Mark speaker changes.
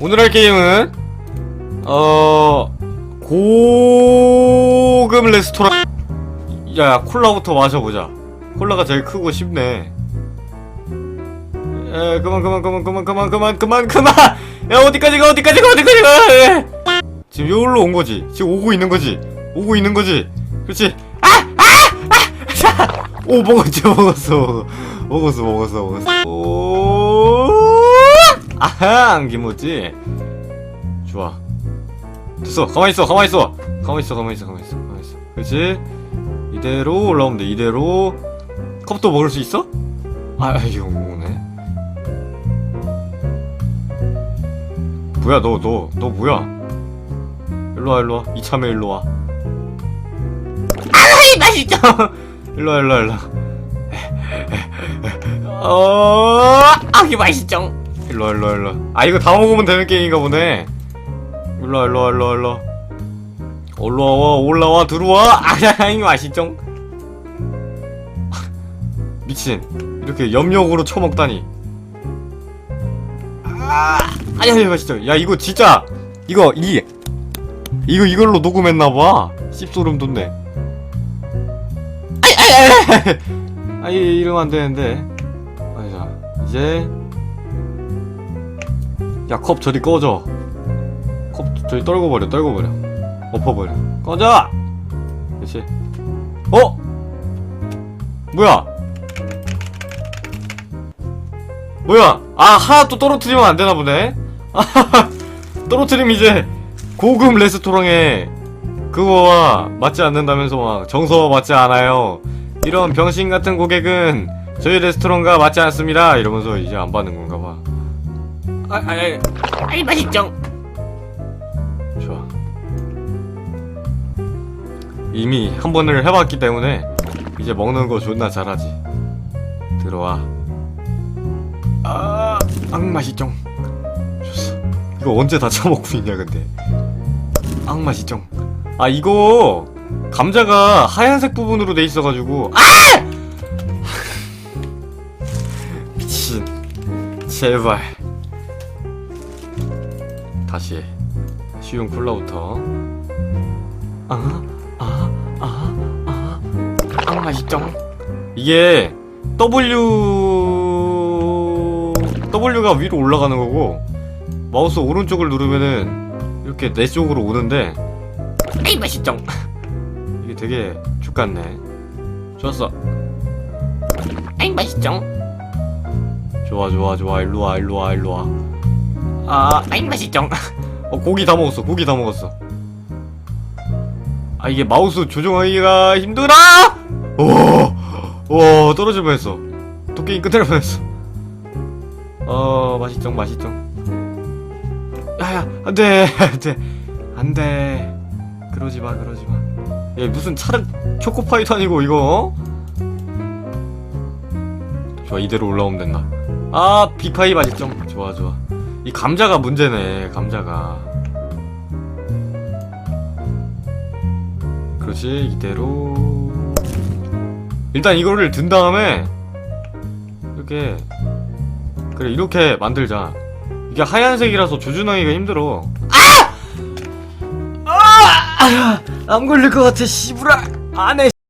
Speaker 1: 오늘 할 게임은 어 고급 레스토랑. 야 콜라부터 마셔보자. 콜라가 제일 크고 쉽네. 에 그만 그만 그만 그만 그만 그만 그만 그만! 야 어디까지 가 어디까지 가 어디까지 가! 에. 지금 여기로 온 거지. 지금 오고 있는 거지. 오고 있는 거지. 그렇지? 오 먹었지 먹었어. 먹었어 먹었어 먹었어. 오 아항 김모찌 좋아. 됐어. 가만히 있어 가만히 있어. 가만히 있어 가만히 있어 가만히 있어 가만히 있어. 그렇지? 이대로 올라오면 돼 이대로. 컵도 먹을 수 있어? 아 이거 뭐네? 뭐야 너 너 너 뭐야? 일로와 일로와. 이참에 일로와. 아이 맛있죠 일로와 일로와 일로와. 어 아기 맛있죠 일로와 일로와 일로와. 아 이거 다 먹으면 되는 게임인가 보네. 일로와 일로와 일로와 일로와. 올라와 올라와 들어와. 아이 맛있죠? 미친. 이렇게 염력으로 쳐먹다니. 아 아니 맛있죠 야 이거 진짜 이거 이 이거 이걸로 녹음했나봐. 씹소름 돋네. 아이 아이 아이 아이. 이러면 안 되는데. 아자 이제 야 컵 저리 꺼져. 컵 저리 떨궈버려 떨궈버려. 엎어버려. 꺼져! 그렇지? 어? 뭐야? 뭐야? 아 하나 또 떨어뜨리면 안 되나 보네? 떨어뜨리면 이제 고급 레스토랑에 그거와 맞지 않는다면서 막 정서와 맞지 않아요. 이런 병신 같은 고객은 저희 레스토랑과 맞지 않습니다. 이러면서 이제 안 받는 건가 봐 아, 아, 아, 아이 맛있죠 좋아. 이미 한 번을 해봤기 때문에 이제 먹는 거 존나 잘하지. 들어와. 아, 악맛이죠 좋았어. 이거 언제 다 처먹고 있냐 근데. 악맛이죠 아 이거 감자가 하얀색 부분으로 돼 있어가지고. 아! 미친. 제발 다시. 쉬운 콜라부터. 아, 아, 아, 아, 아, 맛있죠? 이게 W W가 위로 올라가는 거고 마우스 오른쪽을 누르면은 이렇게 내 쪽으로 오는데 아이 맛있죠? 이게 되게 죽같네. 좋았어. 아이 맛있죠? 좋아 좋아 좋아. 일로와 일로와 일로와 아 아이 맛있죠? 어 고기 다 먹었어 고기 다 먹었어. 아 이게 마우스 조정하기가 힘들어 오 오 떨어질 뻔했어. 도끼 끝낼 뻔했어. 어 맛있죠 맛있죠. 야야 안 돼 안 돼 안 돼. 그러지 마 그러지 마 얘 무슨 차르 초코파이도 아니고 이거 어? 좋아 이대로 올라오면 된다. 아 빅파이 맛있죠. 좋아 좋아 이 감자가 문제네 감자가. 그렇지 이대로. 일단 이거를 든 다음에 이렇게 그래 이렇게 만들자. 이게 하얀색이라서 조준하기가 힘들어. 아! 아! 안 걸릴 것 같아 씨부라 안해